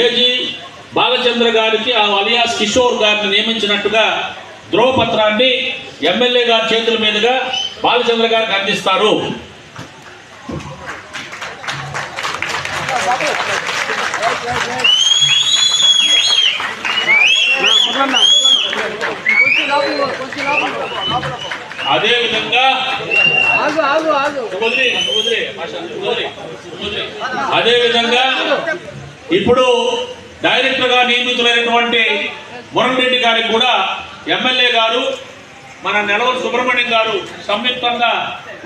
AG Balachandra గారికి ఆ alias Kishore గారిని నియమించినట్టుగా ధ్రువపత్రాన్ని ఎమ్మెల్యే గారి చేతుల మీదుగా బాలచంద్ర గారికి అందిస్తారు. అదే విధంగా అదే విధంగా ఇప్పుడు డైరెక్టర్గా నియమితులైనటువంటి మురణ్ రెడ్డి గారికి కూడా ఎమ్మెల్యే గారు మన నెలవరు సుబ్రహ్మణ్యం గారు సంయుక్తంగా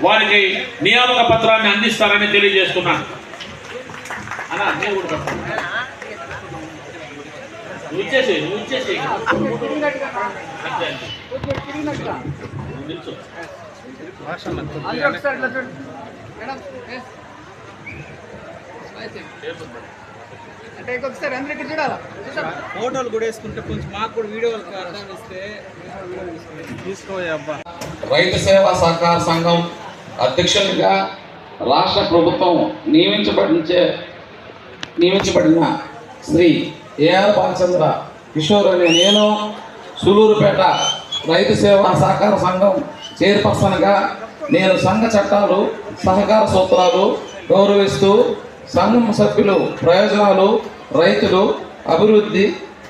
వారికి నియామక పత్రాన్ని అందిస్తారని తెలియజేస్తున్నాను. అన్నా మేడం. అంటే ఇంకొకసారి అందరూ ఇక్కడ చూడాలా? ఫోటోలు కూడా వేసుకుంటే కొంచెం మాకు కూడా వీడియోలకు అర్థం ఇస్తే అబ్బా రైతు సేవా సహకార సంఘం అధ్యక్షునిగా రాష్ట్ర ప్రభుత్వం నియమించబడించే నియమించబడిన శ్రీ ఏఆర్ బాలచంద్ర కిషోర్ అనే నేను సూలూరుపేట రైతు సేవా సహకార సంఘం చైర్పర్సన్గా నేను సంఘ చట్టాలు సహకార సూత్రాలు గౌరవిస్తూ సంఘం సభ్యులు ప్రయోజనాలు రైతులు అభివృద్ధి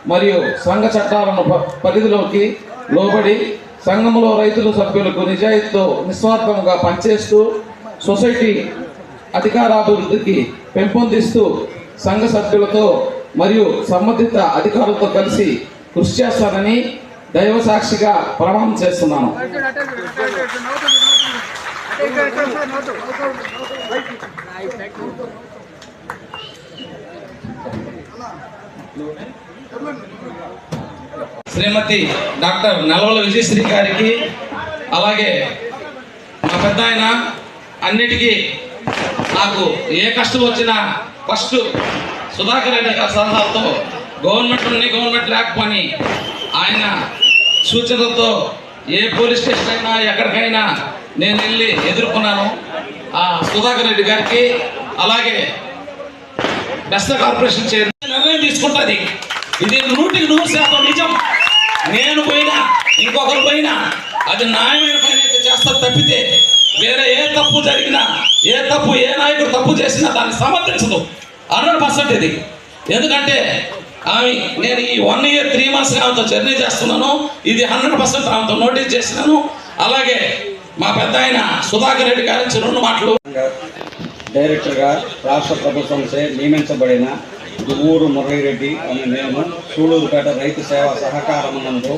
మరియు సంఘ చట్టాలను పరిధిలోకి లోబడి సంఘంలో రైతుల సభ్యులకు నిజాయితీతో నిస్వార్థంగా పనిచేస్తూ సొసైటీ అధికారాభివృద్ధికి పెంపొందిస్తూ సంఘ సభ్యులతో మరియు సంబంధిత అధికారులతో కలిసి కృషి చేస్తానని దైవ సాక్షిగా ప్రమాణం చేస్తున్నాను అటు చూడు, అటు చూడు, అటు చూడు, అటు నవ్వుతుంది, నవ్వుతుంది. అటు ఇక్కడ, ఇక్కడ, ఇక్కడ, నవ్వుతూ, నవ్వుతూ. శ్రీమతి డాక్టర్ నల్వల విజయశ్రీ గారికి అలాగే మా పెద్ద ఆయన అన్నిటికీ నాకు ఏ కష్టం వచ్చినా ఫస్ట్ సుధాకర్ రెడ్డి గారి సలహాలతో గవర్నమెంట్ ఉంది గవర్నమెంట్ లేకపోని ఆయన సూచనలతో ఏ పోలీస్ స్టేషన్ అయినా ఎక్కడికైనా నేను వెళ్ళి ఎదుర్కొన్నాను. ఆ సుధాకర్ రెడ్డి గారికి అలాగే బెస్ట్ కార్పొరేషన్ చైర్మన్. నిర్ణయం తీసుకుంటుంది? ఇది నూటికి నూరు శాతం నిజం. నేను పోయినా ఇంకొకరు పోయినా అది న్యాయమైన పని అయితే చేస్తారు తప్పితే వేరే ఏ తప్పు జరిగినా ఏ తప్పు ఏ నాయకుడు తప్పు చేసినా దాన్ని సమర్థించదు. హండ్రెడ్ పర్సెంట్ ఇది. ఎందుకంటే ఆమె నేను ఈ వన్ ఇయర్ త్రీ మంత్స్ ఆమెతో జర్నీ చేస్తున్నాను. ఇది హండ్రెడ్ పర్సెంట్ ఆమెతో నోటీస్ చేసినాను. అలాగే మా పెద్ద ఆయన సుధాకర్ రెడ్డి గారి నుంచి రెండు మాటలు. డైరెక్టర్గా రాష్ట్ర ప్రభుత్వం చే నియమించబడిన దువ్వూరు మురళీరెడ్డి అనే నేను సూళూరుపేట రైతు సేవా సహకారం నందు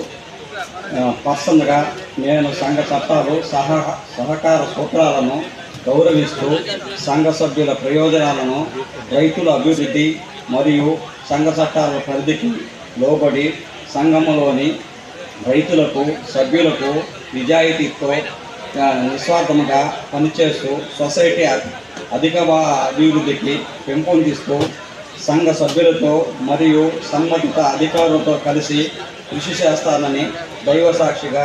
పర్సన్గా నేను సంఘ చట్టాలు సహ సహకార సూత్రాలను గౌరవిస్తూ సంఘ సభ్యుల ప్రయోజనాలను రైతుల అభివృద్ధి మరియు సంఘ చట్టాల పరిధికి లోబడి సంఘములోని రైతులకు సభ్యులకు నిజాయితీతో నిస్వార్థముగా పనిచేస్తూ సొసైటీ అధిక అభివృద్ధికి పెంపొందిస్తూ సంఘ సభ్యులతో మరియు సంబంధిత అధికారులతో కలిసి కృషి చేస్తానని దైవ సాక్షిగా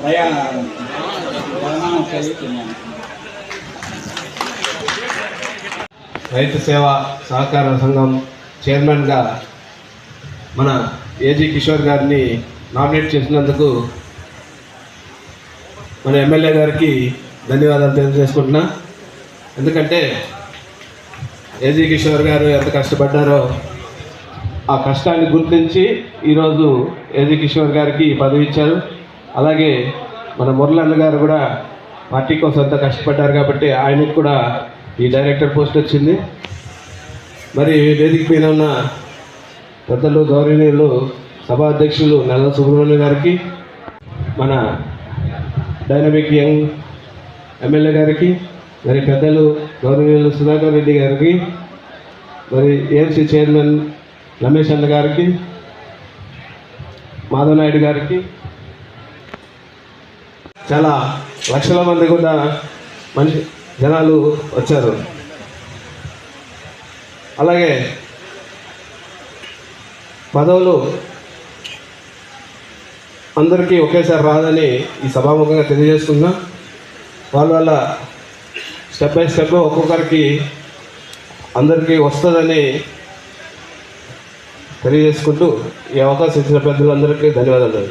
ప్రయా చేస్తున్నాను. రైతు సేవా సహకార సంఘం చైర్మన్గా మన ఏజీ కిషోర్ గారిని నామినేట్ చేసినందుకు మన ఎమ్మెల్యే గారికి ధన్యవాదాలు తెలియజేసుకుంటున్నా. ఎందుకంటే ఏజీ కిషోర్ గారు ఎంత కష్టపడ్డారో ఆ కష్టాన్ని గుర్తించి ఈరోజు ఏజీ కిషోర్ గారికి ఈ పదవి ఇచ్చారు. అలాగే మన మురళన్న గారు కూడా పార్టీ కోసం అంత కష్టపడ్డారు కాబట్టి ఆయనకు కూడా ఈ డైరెక్టర్ పోస్ట్ వచ్చింది. మరి వేదిక పైన ఉన్న పెద్దలు గౌరవనీయులు సభా అధ్యక్షులు నల్ల సుబ్రహ్మణ్యం గారికి మన డైనమిక్ యంగ్ ఎమ్మెల్యే గారికి మరి పెద్దలు గౌరవనీయులు సుధాకర్ రెడ్డి గారికి మరి ఏఎంసీ చైర్మన్ రమేష్ అన్న గారికి మాధవ్ నాయుడు గారికి చాలా లక్షల మంది కూడా మనిషి జనాలు వచ్చారు. అలాగే పదవులు అందరికీ ఒకేసారి రాదని ఈ సభాముఖంగా తెలియజేసుకుందాం వాళ్ళ వల్ల స్టెప్ బై స్టెప్ ఒక్కొక్కరికి అందరికీ వస్తుందని తెలియజేసుకుంటూ ఈ అవకాశం ఇచ్చిన పెద్దలందరికీ ధన్యవాదాలు.